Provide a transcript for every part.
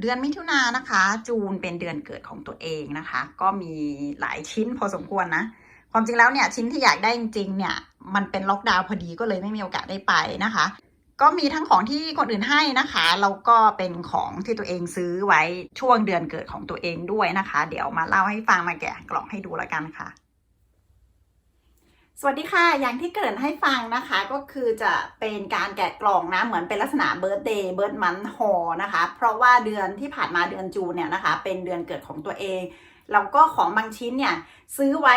เดือนมิถุนายนนะคะ จูนเป็นเดือนเกิดของตัวเองนะคะ ก็มีหลายชิ้นพอสมควรนะ ความจริงแล้วเนี่ยชิ้นที่อยากได้จริงๆเนี่ย มันเป็นล็อกดาวน์พอดีก็เลยไม่มีโอกาสได้ไปนะคะ ก็มีทั้งของที่คนอื่นให้นะคะแล้วก็เป็นของที่ตัวเองซื้อไว้ช่วงเดือนเกิดของตัวเองด้วยนะคะ เดี๋ยวมาเล่าให้ฟังมาแกะกล่องให้ดูแล้วกันค่ะ สวัสดีค่ะ อย่างที่เกริ่นให้ฟังนะคะ ก็คือจะเป็นการแกะกล่องนะ เหมือนเป็นลักษณะเบิร์ d เดย์เบิร์ดมันฮอนะคะ เพราะว่าเดือนที่ผ่านมาเดือนจูนเนี่ยนะคะ เป็นเดือนเกิดของตัวเอง แล้วก็ของบางชิ้นเนี่ยซื้อไว้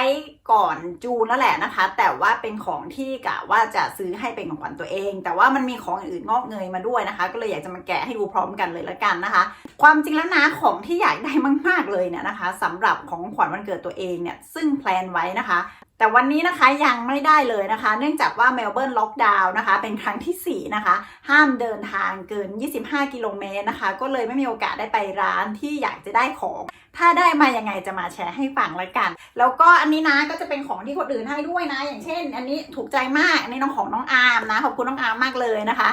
ก่อนจูนแล้วแหละนะคะ แต่ว่าเป็นของที่กะว่าจะซื้อให้เป็นของขวัญตัวเอง แต่ว่ามันมีของอื่นงอกเงยมาด้วยนะคะ ก็เลยอยากจะมาแกะให้ดูพร้อมกันเลยละกันนะคะ ความจริงแล้วนะของที่อยากได้มากๆเลยเนี่ยนะคะสำหรับของขวัญวันเกิดตัวเองเนี่ยซึ่งแพลนไว้นะคะ แต่วันนี้นะคะยังไม่ได้เลยนะคะ เนื่องจากว่าเมลเบิร์นล็อกดาวน์นะคะ เป็นครั้งทีสี่ 4 นะคะ ห้ามเดินทางเกิน 25 กิโลเมตรนะคะ ก็เลยไม่มีโอกาสได้ไปร้านที่อยากจะได้ของ ถ้าได้มายังไงจะมาแชร์ให้ฟังละกัน แล้วก็อันนี้นะก็จะเป็นของที่คนอื่นให้ด้วยนะ อย่างเช่น อันนี้ถูกใจมากอันนี้น้องของน้องอาร์มนะขอบคุณน้องอาร์มมากเลยนะคะ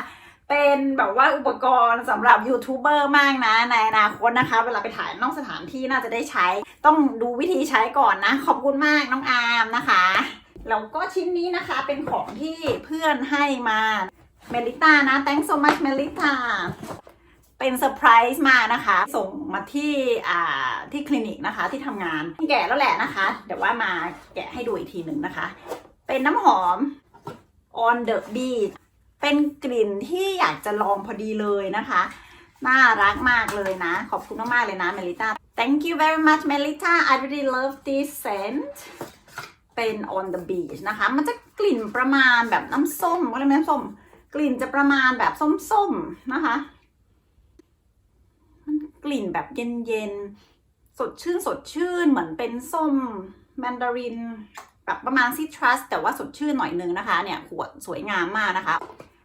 เป็นแบบว่าอุปกรณ์สำหรับยูทูบเบอร์มากนะ ในอนาคตนะคะ เวลาไปถ่ายนอกสถานที่น่าจะได้ใช้ ต้องดูวิธีใช้ก่อนนะ ขอบคุณมากน้องอาร์มนะคะแล้วก็ชิ้นนี้นะคะเป็นของที่เพื่อนให้มาเมลิต้านะ thanks so much เมลิต้าเป็นเซอร์ไพรส์มานะคะ ส่งมาที่อ่าที่คลินิกนะคะที่ทำงานแกะแล้วแหละนะคะ เดี๋ยวว่ามาแกะให้ดูอีกทีหนึ่งนะคะ เป็นน้ำหอม on the beach เป็นกลิ่นที่อยากจะลองพอดีเลยนะคะ น่ารักมากเลยนะ ขอบคุณมากๆเลยนะเมลิต้า thank you very much Melita I really love this scent เป็น on the beach นะคะ มันจะกลิ่นประมาณแบบน้ำส้มก็เรียน้ำส้ม กลิ่นจะประมาณแบบส้มๆนะคะ มันกลิ่นแบบเย็นๆ สดชื่นสดชื่นเหมือนเป็นส้มแมนดารินแบบประมาณซิตรัสแต่ว่าสดชื่นหน่อยนึงนะคะ เนี่ยขวดสวยงามมากนะคะ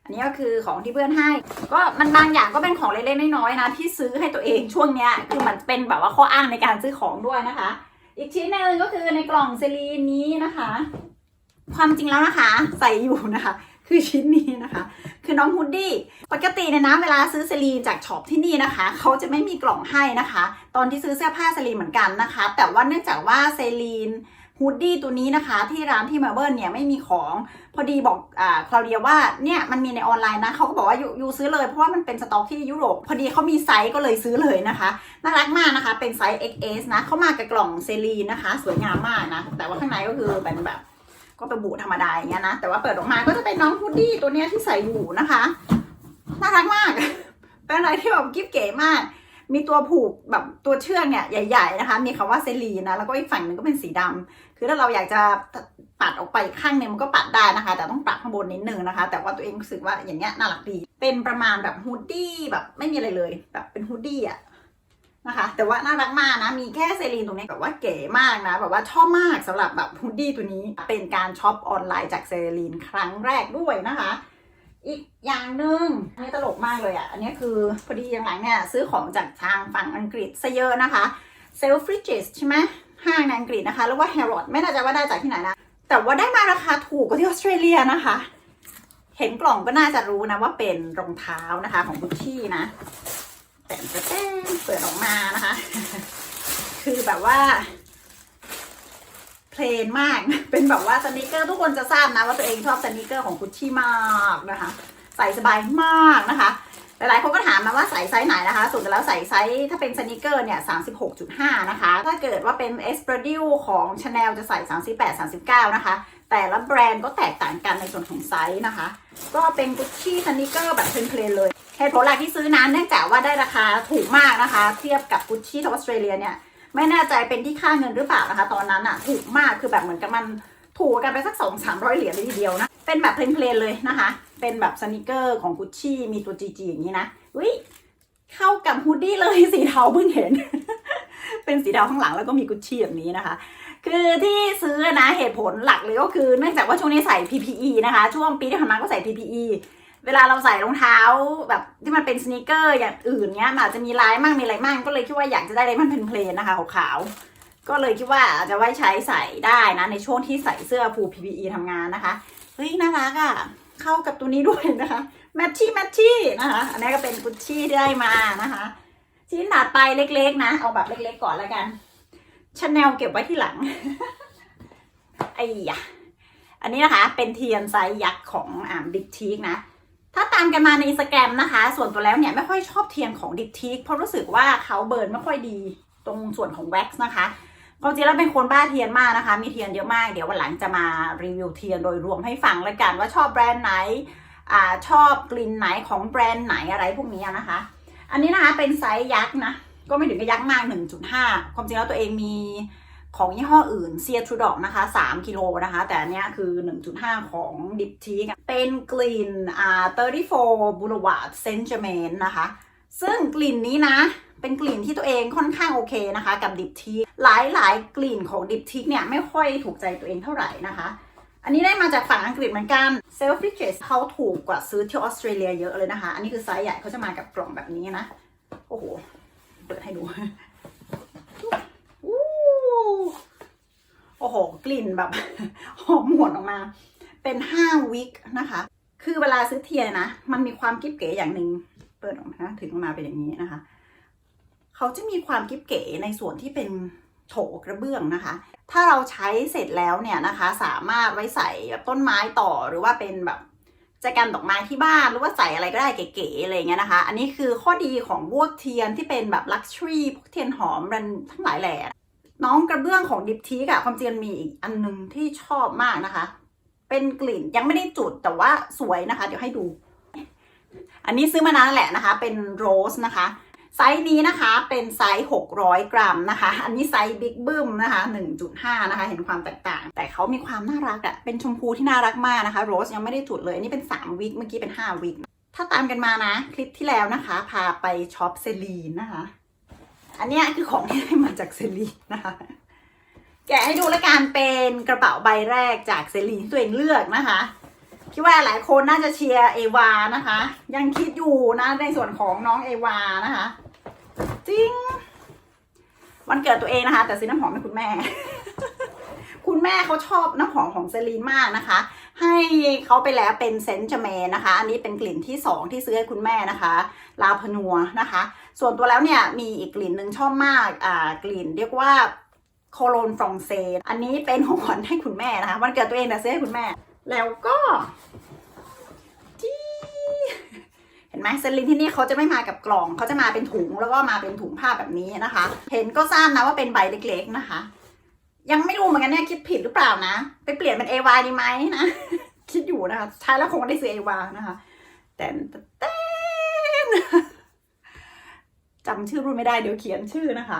อันนี้ก็คือของที่เพื่อนให้ ก็มันบางอย่างก็เป็นของเล็กๆน้อยๆนะที่ซื้อให้ตัวเองช่วงเนี้ยคือมันเป็นแบบว่าข้ออ้างในการซื้อของด้วยนะคะ อีกชิ้นหนึ่งก็คือในกล่องเซรีนนี้นะคะ ความจริงแล้วนะคะ ใส่อยู่นะคะ คือชิ้นนี้นะคะ คือน้องฮูดดี้ปกติเนี่ยนะเวลาซื้อเซรีนจากช็อปที่นี่นะคะเขาจะไม่มีกล่องให้นะคะ ตอนที่ซื้อเสื้อผ้าเซรีนเหมือนกันนะคะ แต่ว่าเนื่องจากว่าเซรีน ฮูดดี้ตัวนี้นะคะที่ร้านที่เมลเบิร์นเนี่ยไม่มีของพอดีบอกอ่าคลาวเดียว่าเนี่ยมันมีในออนไลน์นะเขาก็บอกว่ายูยูซื้อเลยเพราะว่ามันเป็นสต็อกที่ยุโรปพอดีเขามีไซส์ก็เลยซื้อเลยนะคะน่ารักมากนะคะเป็นไซส์ XS นะเขามากับกล่องเซรีนะคะ สวยงามมากนะ แต่ว่าข้างในก็คือเป็นแบบก็เป็นบูธธรรมดาอย่างเงี้ยนะ แต่ว่าเปิดออกมาก็จะเป็นน้องฮูดดี้ตัวเนี้ยที่ใส่อยู่นะคะน่ารักมาก เป็นอะไรที่แบบกิ๊บเก๋มาก มีตัวผูกแบบตัวเชือกเนี่ยใหญ่ ๆนะคะ มีคำว่าเซรีนะ แล้วก็อีกฝั่งหนึ่งก็เป็นสีดำ คือถ้าเราอยากจะปัดออกไปข้างนึงมันก็ปัดได้นะคะ แต่ต้องปัดข้างบนนิดนึงนะคะ แต่ว่าตัวเองรู้สึกว่าอย่างเงี้ยน่ารักดีเป็นประมาณแบบฮูดดี้แบบไม่มีอะไรเลย แบบเป็นฮูดดี้อะนะคะแต่ว่าน่ารักมากนะ มีแค่เซรีนตรงนี้แบบว่าเก๋มากนะ แบบว่าชอบมากสำหรับแบบฮูดดี้ตัวนี้ เป็นการช็อปออนไลน์จากเซรีนครั้งแรกด้วยนะคะ อีกอย่างหนึ่งอันนี้ตลกมากเลยอะ อันนี้คือพอดีอย่างหลังเนี่ยซื้อของจากทางฝั่งอังกฤษซะเยอะนะคะเซลฟริจิสใช่ไหม ห้างในอังกฤษนะคะ แล้วว่า Harrods ไม่แน่ใจว่าได้จากที่ไหนนะ แต่ว่าได้มาราคาถูกกว่าที่ออสเตรเลียนะคะ เห็นกล่องก็น่าจะรู้นะว่าเป็นรองเท้านะคะของกุชชี่นะแต่จะแต้มเปิดออกมานะคะ คือแบบว่าเพลนมาก เป็นแบบว่าสนิเกอร์ทุกคนจะทราบนะว่าตัวเองชอบสนิเกอร์ของกุชชี่มากนะคะ ใส่สบายมากนะคะ หลายๆคนก็ถามมาว่าใส่ไซส์ไหนนะคะสุดแล้วใส่ไซส์ถ้าเป็นสนิเกอร์เนี่ย 36.5 นะคะ ถ้าเกิดว่าเป็น e s p r a d i l ของ Chanel จะใส่ 38 39 นะคะ แต่ละแบรนด์ก็แตกต่างกันในส่วนของไซส์นะคะ ก็เป็นกุชชี่สนิเกอร์แบบเพลนๆเลยเหตุผลหลักที่ซื้อนั้นเนื่องจากว่าได้ราคาถูกมากนะคะ เทียบกับกุชชี่ที่ออสเตรเลียเนี่ยไม่แน่ใจเป็นที่ค่าเงินหรือเปล่านะคะ ตอนนั้นอะถูกมากคือแบบเหมือนกับมันถูกกันไปสักสองสามร้อยเหรียญเลยทีเดียวนะเป็นแบบเพลนๆเลยนะคะ เป็นแบบสนิเกอร์ของกุชชี่มีตัวจีจีอย่างนี้นะอุ้ยเข้ากับฮูดดี้เลยสีเทาเพิ่งเห็น เป็นสีเทาข้างหลังแล้วก็มีกุชชี่แบบนี้นะคะ คือที่ซื้อนะเหตุผลหลักเลยก็คือเนื่องจากว่าช่วงนี้ใส่ PPE นะคะ ช่วงปีที่ผ่านมาก็ใส่ PPE เวลาเราใส่รองเท้าแบบที่มันเป็นสนิเกอร์อย่างอื่นเนี้ยอาจจะมีลายมั่งมีอะไรมั่งก็เลยคิดว่าอยากจะได้อะไรมันเพลนๆนะคะขาวๆก็เลยคิดว่าจะไว้ใช้ใส่ได้นะในช่วงที่ใส่เสื้อฟู PPE ทำงานนะคะเฮ้ยน่ารักอะ่ะ เข้ากับตัวนี้ด้วยนะคะแมทชี่แมทชี่นะคะอันนี้ก็เป็นกุชชี่ที่ได้มานะคะชิ้นถัดไปเล็กๆนะ เอาแบบเล็กๆก่อนแล้วกันชาแนลเก็บไว้ที่หลังไอ้ยะอันนี้นะคะเป็นเทียนไซส์ยักษ์ของอ่าบิ๊กทีกนะ ถ้าตามกันมาในอินสตาแกรมนะคะ ส่วนตัวแล้วเนี่ยไม่ค่อยชอบเทียนของดิทีกเพราะรู้สึกว่าเขาเบิร์นไม่ค่อยดีตรงส่วนของแว็กซ์นะคะ ความจริงแล้วเป็นคนบ้าเทียนมากนะคะ มีเทียนเยอะมาก เดี๋ยววันหลังจะมารีวิวเทียนโดยรวมให้ฟังแล้วกันว่าชอบแบรนด์ไหนอ่าชอบกลิ่นไหนของแบรนด์ไหนอะไรพวกนี้นะคะ อันนี้นะคะเป็นไซส์ยักษ์นะ ก็ไม่ถึงกับยักษ์มาก 1.5 ความจริงแล้วตัวเองมีของยี่ห้ออื่นเซียทรูดอกนะคะ 3 กิโลนะคะ แต่อันนี้คือ 1.5 ของดิปทีเป็นกลิ่นอ่า34 Boulevard Saint Germain นะคะ ซึ่งกลิ่นนี้นะ เป็นกลิ่นที่ตัวเองค่อนข้างโอเคนะคะ กับดิปทีหลายหลายๆ กลิ่นของดิปทีเนี่ยไม่ค่อยถูกใจตัวเองเท่าไหร่นะคะอันนี้ได้มาจากฝั่งอังกฤษเหมือนกันเซลฟิชเเขาถูกกว่าซื้อที่ออสเตรเลียเยอะเลยนะคะ อันนี้คือไซส์ใหญ่เขาจะมากับกล่องแบบนี้นะ โอ้โห เปิดให้ดูโอ้โห กลิ่นแบบหอมหวนออกมา เป็นห้าวิกนะคะ คือเวลาซื้อเทียนนะมันมีความกิ๊บเก๋อย่างหนึ่ง เปิดออกมาถึงออกมาเป็นอย่างนี้นะคะ เขาจะมีความกิ๊บเก๋ในส่วนที่เป็นโถกระเบื้องนะคะ ถ้าเราใช้เสร็จแล้วเนี่ยนะคะ สามารถไว้ใส่แบบต้นไม้ต่อหรือว่าเป็นแบบจะกันดอกไม้ที่บ้านหรือว่าใส่อะไรก็ได้เก๋ๆอะไรเงี้ยนะคะ อันนี้คือข้อดีของพวกเทียนที่เป็นแบบลักชัวรี่พวกเทียนหอมรันทั้งหลายแหล่น้องกระเบื้องของดิปทีกอะความจริงมันมีอีกอันหนึงที่ชอบมากนะคะ เป็นกลิ่นยังไม่ได้จุดแต่ว่าสวยนะคะ เดี๋ยวให้ดู อันนี้ซื้อมานานแหละนะคะ เป็นโรสนะคะ ไซส์นี้นะคะเป็นไซส์ 600 กรัมนะคะ อันนี้ไซส์บิ๊กบึ้มนะคะ 1.5 นะคะ เห็นความแตกต่าง แต่เขามีความน่ารักอะเป็นชมพูที่น่ารักมากนะคะ โรสยังไม่ได้จุดเลย อันนี้เป็น 3 วิก เมื่อกี้เป็น 5 วิก ถ้าตามกันมานะ คลิปที่แล้วนะคะ พาไปช็อปเซรีนนะคะ อันนี้คือของที่ได้มาจากเซรีนนะคะ แกะให้ดูแล้วกันเป็นกระเป๋าใบแรกจากเซรีนที่ตัวเองเลือกนะคะคิดว่าหลายคนน่าจะเชียร์เอวานะคะ ยังคิดอยู่นะในส่วนของน้องเอวานะคะ จริง วันเกิดตัวเองนะคะ แต่ซื้อน้ำหอมให้คุณแม่ คุณแม่เขาชอบน้ำหอมของเซรีนมากนะคะ ให้เขาไปแล้วเป็นเซนต์จเมนนะคะ อันนี้เป็นกลิ่นที่สองที่ซื้อให้คุณแม่นะคะ ลาพนัวนะคะ ส่วนตัวแล้วเนี่ยมีอีกกลิ่นหนึ่งชอบมากอ่ากลิ่นเรียกว่าโคโลนฟรองเซอันนี้เป็นของขวัญให้คุณแม่นะคะ วันเกิดตัวเองแต่ซื้อให้คุณแม่ แล้วก็จี้เห็นไหมเซรินที่นี่เขาจะไม่มากับกล่องเขาจะมาเป็นถุงแล้วก็มาเป็นถุงผ้าแบบนี้นะคะ เห็นก็ทราบนะว่าเป็นใบเล็กๆนะคะ ยังไม่รู้เหมือนกันเนี่ยคิดผิดหรือเปล่านะ ไปเปลี่ยนเป็นเอวาดีไหมนะ คิดอยู่นะคะใช้แล้วคงไม่ได้ซื้อเอวานะคะ แต่แต่จำชื่อรุ่นไม่ได้เดี๋ยวเขียนชื่อนะคะ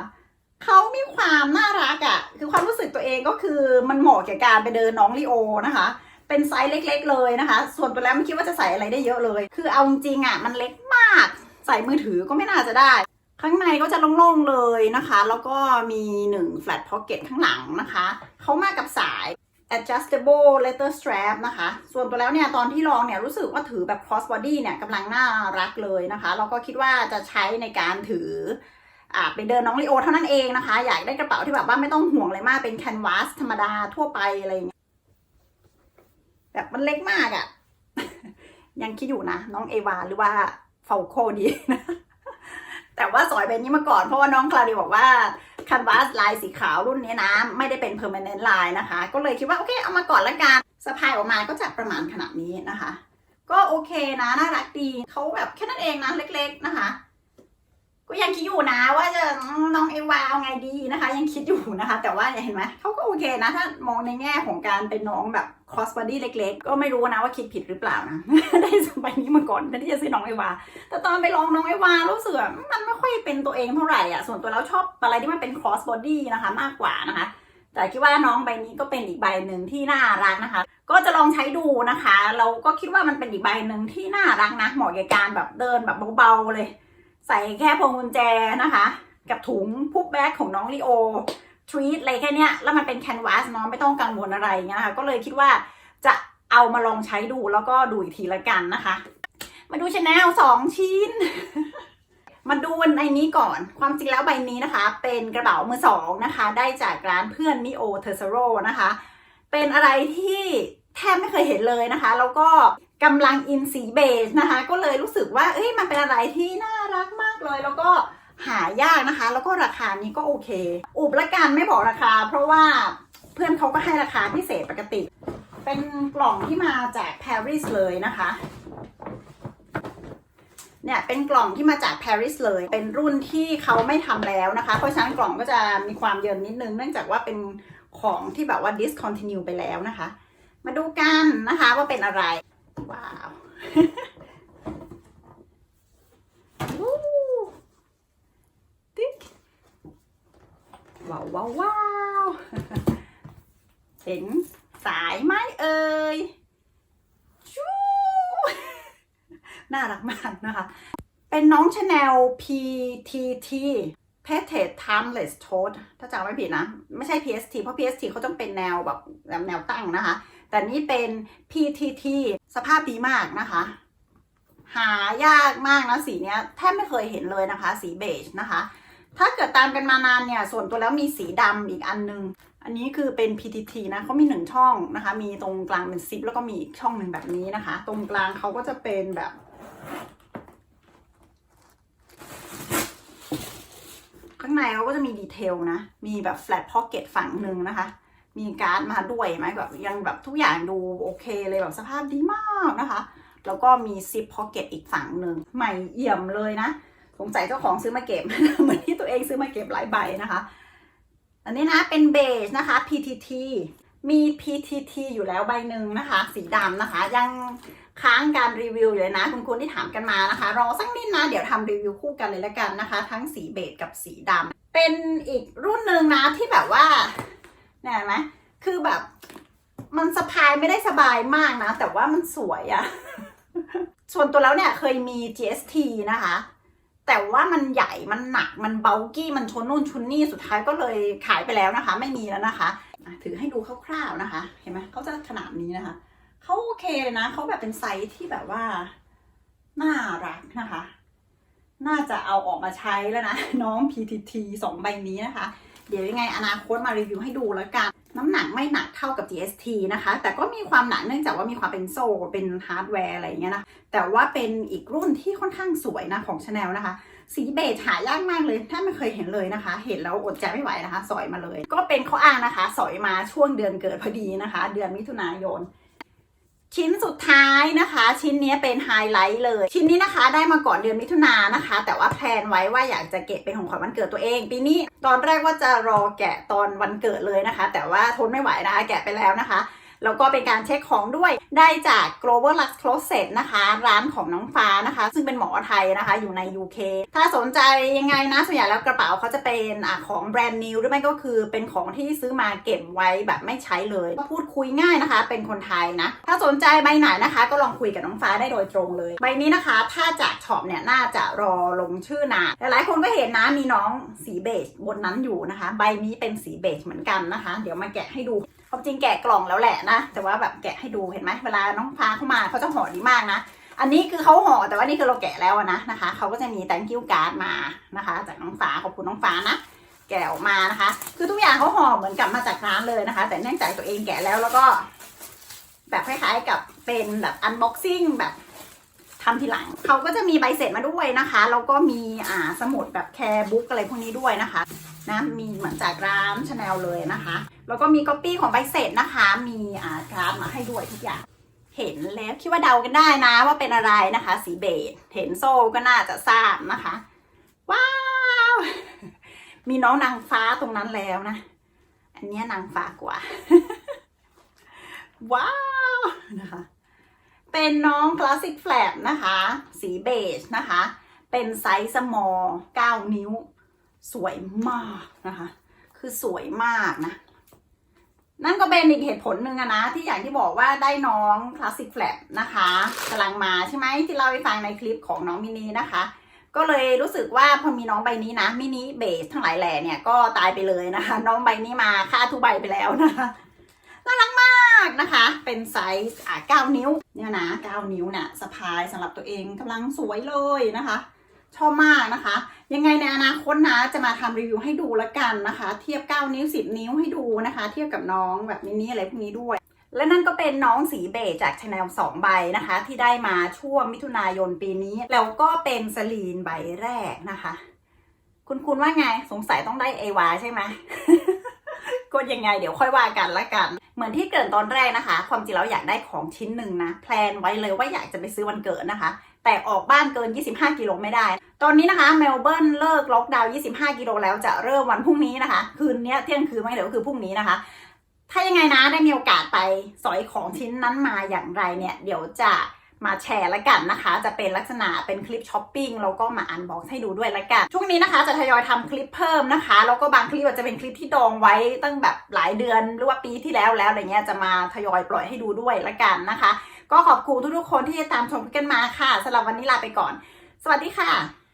เขามีความน่ารักอะ่ะ คือความรู้สึกตัวเองก็คือมันเหมาะแก่การไปเดินน้องลีโอนะคะ เป็นไซส์เล็ก ๆ เลยนะคะ ส่วนตัวแล้วไม่คิดว่าจะใส่อะไรได้เยอะเลย คือเอาจริงอะมันเล็กมาก ใส่มือถือก็ไม่น่าจะได้ ข้างในก็จะโล่งๆเลยนะคะ แล้วก็มีหนึ่ง flat pocket ข้างหลังนะคะ เขามากับสาย adjustable leather strap นะคะ ส่วนตัวแล้วเนี่ยตอนที่ลองเนี่ยรู้สึกว่าถือแบบ cross body เนี่ยกำลังน่ารักเลยนะคะแล้วก็คิดว่าจะใช้ในการถืออ่าไปเดินน้องลีโอเท่านั้นเองนะคะ อยากได้กระเป๋าที่แบบว่าไม่ต้องห่วงอะไรมากเป็นแคนวาสธรรมดาทั่วไปอะไรอย่างเงี้ย แบบมันเล็กมากอะ่ะ ยังคิดอยู่นะ น้องเอวาหรือว่าเฟลโคดีนะ แต่ว่าสอยใบนี้มาก่อนเพราะว่าน้องคลาดีบอกว่าคันวาสลายสีขาวรุ่นนี้นะ ไม่ได้เป็น permanent line นะคะ ก็เลยคิดว่าโอเคเอามาก่อนละกันสะพายออกมาก็จะประมาณขนาดนี้นะคะ ก็โอเคนะน่ารักดีเขาแบบแค่นั้นเองนะเล็ก ๆนะคะ ก็ยังคิดอยู่นะว่าจะน้องเอวาเอาไงดีนะคะ ยังคิดอยู่นะคะ แต่ว่าเห็นไหมเขาก็โอเคนะ ถ้ามองในแง่ของการเป็นน้องแบบ cross body เล็กๆ ก็ไม่รู้นะว่าคิดผิดหรือเปล่านะ ได้สมัยนี้มาก่อนที่จะซื้อน้องเอวา แต่ตอนไปลองน้องเอวารู้สึกว่ามันไม่ค่อยเป็นตัวเองเท่าไหร่อะส่วนตัวแล้วชอบอะไรที่มันเป็น cross body นะคะมากกว่านะคะแต่คิดว่าน้องใบนี้ก็เป็นอีกใบหนึ่งที่น่ารักนะคะ ก็จะลองใช้ดูนะคะ เราก็คิดว่ามันเป็นอีกใบหนึ่งที่น่ารักนะเหมาะแก่การแบบเดินแบบเบาๆเลย ใส่แค่พวงกุญแจนะคะ กับถุงพุกแบ็กของน้องลีโอทรีตอะไรแค่เนี้ยแล้วมันเป็นแคนวาสน้องไม่ต้องกังวลอะไรเงี้ยนะคะ ก็เลยคิดว่าจะเอามาลองใช้ดูแล้วก็ดูอีกทีละกันนะคะ มาดูชาแนลสองชิ้น มาดูในนี้ก่อน ความจริงแล้วใบนี้นะคะ เป็นกระเป๋ามือสองนะคะ ได้จากร้านเพื่อนมิโอเทอร์เซโรนะคะ เป็นอะไรที่แทบไม่เคยเห็นเลยนะคะ แล้วก็ กำลังอินสีเบจนะคะ ก็เลยรู้สึกว่าเอ้ยมันเป็นอะไรที่น่ารักมากเลย แล้วก็หายากนะคะ แล้วก็ราคานี้ก็โอเค อุบละกันไม่บอกราคา เพราะว่าเพื่อนเขาก็ให้ราคาพิเศษปกติ เป็นกล่องที่มาจากปารีสเลยนะคะเนี่ยเป็นกล่องที่มาจากปารีสเลย เป็นรุ่นที่เขาไม่ทำแล้วนะคะ เพราะฉะนั้นกล่องก็จะมีความเยินนิดนึง เนื่องจากว่าเป็นของที่แบบว่า discontinue ไปแล้วนะคะ มาดูกันนะคะว่าเป็นอะไร ว้าววู้ติ๊กว้าวว้าวว้าวเห็นสายไหมเอ่ยชูน่ารักมากนะคะ เป็นน้องชาแนล PTT p e t e d Timeless Tote ถ้าจำไม่ผิดนะ ไม่ใช่ PST เพราะ PST เขาต้องเป็นแนวแบบแนวตั้งนะคะ แต่นี่เป็น PTT สภาพดีมากนะคะ หายากมากนะสีเนี้ยแทบไม่เคยเห็นเลยนะคะ สีเบจนะคะ ถ้าเกิดตามกันมานานเนี่ย ส่วนตัวแล้วมีสีดำอีกอันนึง อันนี้คือเป็น PTT นะเขามีหนึ่งช่องนะคะ มีตรงกลางเป็นซิปแล้วก็มีอีกช่องหนึ่งแบบนี้นะคะ ตรงกลางเขาก็จะเป็นแบบข้างในเขาก็จะมีดีเทลนะ มีแบบ flat pocket ฝั่งหนึ่งนะคะ มีการ์ดมาด้วยไหมแบบยังแบบทุกอย่างดูโอเคเลยแบบสภาพดีมากนะคะ แล้วก็มีซิปพ็อกเก็ตอีกฝั่งหนึ่งใหม่เอี่ยมเลยนะสงสัยเจ้าของซื้อมาเก็บ เหมือนที่ตัวเองซื้อมาเก็บหลายใบนะคะ อันนี้นะเป็นเบจนะคะ PTT มี PTT อยู่แล้วใบหนึ่งนะคะ สีดำนะคะ ยังค้างการรีวิวอยู่เลยนะ คุณคุณที่ถามกันมานะคะ รอสักนิดนะ เดี๋ยวทำรีวิวคู่กันเลยละกันนะคะ ทั้งสีเบจกับสีดำเป็นอีกรุ่นหนึ่งนะที่แบบ ไหมคือแบบ มันสะพายไม่ได้สบายมากนะ แต่ว่ามันสวยอะส่วนตัวแล้วเนี่ยเคยมี GST นะคะ แต่ว่ามันใหญ่มันหนักมันเบลกี้มันชนนู่นชนนี่สุดท้ายก็เลยขายไปแล้วนะคะ ไม่มีแล้วนะคะอะถือให้ดูคร่าวๆนะคะ เห็นไหมเขาจะขนาดนี้นะคะเขาโอเคเลยนะเขาแบบเป็นไซส์ที่แบบว่าน่ารักนะคะ น่าจะเอาออกมาใช้แล้วนะ น้อง PTT สองใบนี้นะคะ เดี๋ยวยังไงอนาคตมารีวิวให้ดูแล้วกัน น้ำหนักไม่หนักเท่ากับ GST นะคะ แต่ก็มีความหนักเนื่องจากว่ามีความเป็นโซ่เป็นฮาร์ดแวร์อะไรอย่างเงี้ยนะ แต่ว่าเป็นอีกรุ่นที่ค่อนข้างสวยนะของ Chanel นะคะ สีเบจหายากมากเลย ถ้าไม่เคยเห็นเลยนะคะ เห็นแล้วอดใจไม่ไหวนะคะ สอยมาเลย ก็เป็นข้ออ้างนะคะ สอยมาช่วงเดือนเกิดพอดีนะคะ เดือนมิถุนายน ชิ้นสุดท้ายนะคะ ชิ้นนี้เป็นไฮไลท์เลย ชิ้นนี้นะคะ ได้มาก่อนเดือนมิถุนายนนะคะ แต่ว่าแพลนไว้ว่าอยากจะเก็บเป็นของขวัญวันเกิดตัวเอง ปีนี้ตอนแรกว่าจะรอแกะตอนวันเกิดเลยนะคะ แต่ว่าทนไม่ไหวนะคะ แกะไปแล้วนะคะ แล้วก็เป็นการเช็คของด้วยได้จาก Global Lux Closet นะคะ ร้านของน้องฟ้านะคะ ซึ่งเป็นหมอไทยนะคะ อยู่ใน UK ถ้าสนใจยังไงนะส่วนใหญ่แล้วกระเป๋าเขาจะเป็นอของแบรนด์นิวหรือไม่ก็คือเป็นของที่ซื้อมาเก็บไว้แบบไม่ใช้เลยพูดคุยง่ายนะคะ เป็นคนไทยนะ ถ้าสนใจใบไหนนะคะ ก็ลองคุยกับน้องฟ้าได้โดยตรงเลยใบนี้นะคะ ถ้าจากช็อปเนี่ยน่าจะรอลงชื่อนานหลายคนก็เห็นนะมีน้องสีเบจบนนั้นอยู่นะคะ ใบนี้เป็นสีเบจเหมือนกันนะคะ เดี๋ยวมาแกะให้ดู ความจริงแกะกล่องแล้วแหละนะ แต่ว่าแบบแกะให้ดูเห็นไหมเวลาน้องฟ้าเข้ามาเขาจะห่อดีมากนะ อันนี้คือเขาห่อแต่ว่านี่คือเราแกะแล้วนะนะคะเขาก็จะมี thank you card มานะคะ จากน้องฟ้าขอบคุณน้องฟ้านะแกะออกมานะคะ คือทุกอย่างเขาห่อเหมือนกับมาจากร้านเลยนะคะ แต่เนื่องจากตัวเองแกะแล้วแล้วก็ แบบคล้ายๆกับเป็นแบบ unboxing แบบทำทีหลังเขาก็จะมีใบเสร็จมาด้วยนะคะแล้วก็มีอ่าสมุดแบบแคร์บุ๊กอะไรพวกนี้ด้วยนะคะ นะมีเหมือนจากร้านชาแนลเลยนะคะ แล้วก็มีก๊อปปี้ของใบเสร็จนะคะ มีอ่าการ์ดมาให้ด้วยทุกอย่าง เห็นแล้วคิดว่าเดากันได้นะว่าเป็นอะไรนะคะ สีเบจเห็นโซ่ก็น่าจะทราบนะคะ ว้าว มีน้องนางฟ้าตรงนั้นแล้วนะ อันนี้นางฟ้ากว่า ว้าวนะคะเป็นน้องคลาสสิกแฟลตนะคะ สีเบจนะคะ เป็นไซส์สมอล9นิ้ว สวยมากนะคะ คือสวยมากนะ นั่นก็เป็นอีกเหตุผลหนึ่งอะนะ ที่อย่างที่บอกว่าได้น้องคลาสสิกแฟลตนะคะกำลังมาใช่ไหมที่เล่าให้ฟังในคลิปของน้องมินีนะคะ ก็เลยรู้สึกว่าพอมีน้องใบนี้นะมินิเบสทั้งหลายแหล่เนี่ยก็ตายไปเลยนะคะ น้องใบนี้มาค่าทุกใบไปแล้วนะคะน่ารักมากนะคะ เป็นไซส์อะ9นิ้ว เนี่ยนะ 9 นิ้วเนี่ยสะพายสำหรับตัวเองกำลังสวยเลยนะคะ ชอบมากนะคะ ยังไงในอนาคตนะจะมาทำรีวิวให้ดูละกันนะคะ เทียบ 9 นิ้ว 10 นิ้วให้ดูนะคะ เทียบกับน้องแบบมินิอะไรพวกนี้ด้วย และนั่นก็เป็นน้องสีเบจจากชาแนล2ใบนะคะ ที่ได้มาช่วงมิถุนายนปีนี้ แล้วก็เป็นสลีนใบแรกนะคะ คุณคุณว่าไงสงสัยต้องได้เอวาใช่ไหมก็ยังไงเดี๋ยวค่อยว่ากันละกันเหมือนที่เกริ่นตอนแรกนะคะ ความจริงแล้วอยากได้ของชิ้นหนึ่งนะแพลนไว้เลยว่าอยากจะไปซื้อวันเกิดนะคะ แต่ออกบ้านเกิน 25 กิโลไม่ได้ ตอนนี้นะคะเมลเบิร์นเลิกล็อกดาวน์ 25 กิโลแล้วจะเริ่มวันพรุ่งนี้นะคะ คืนนี้เที่ยงคืนไม่เดี๋ยวคือพรุ่งนี้นะคะ ถ้ายังไงนะได้มีโอกาสไปสอยของชิ้นนั้นมาอย่างไรเนี่ยเดี๋ยวจะมาแชร์ละกันนะคะ จะเป็นลักษณะเป็นคลิปช้อปปิ้งแล้วก็มาอันบ็อกซ์ให้ดูด้วยละกัน ช่วงนี้นะคะจะทยอยทำคลิปเพิ่มนะคะ แล้วก็บางคลิปอาจจะเป็นคลิปที่ดองไว้ตั้งแบบหลายเดือนหรือว่าปีที่แล้วแล้วอะไรเงี้ยจะมาทยอยปล่อยให้ดูด้วยละกันนะคะ ก็ขอบคุณทุกๆคนที่ตามชมกันมาค่ะสำหรับวันนี้ลาไปก่อน สวัสดีค่ะ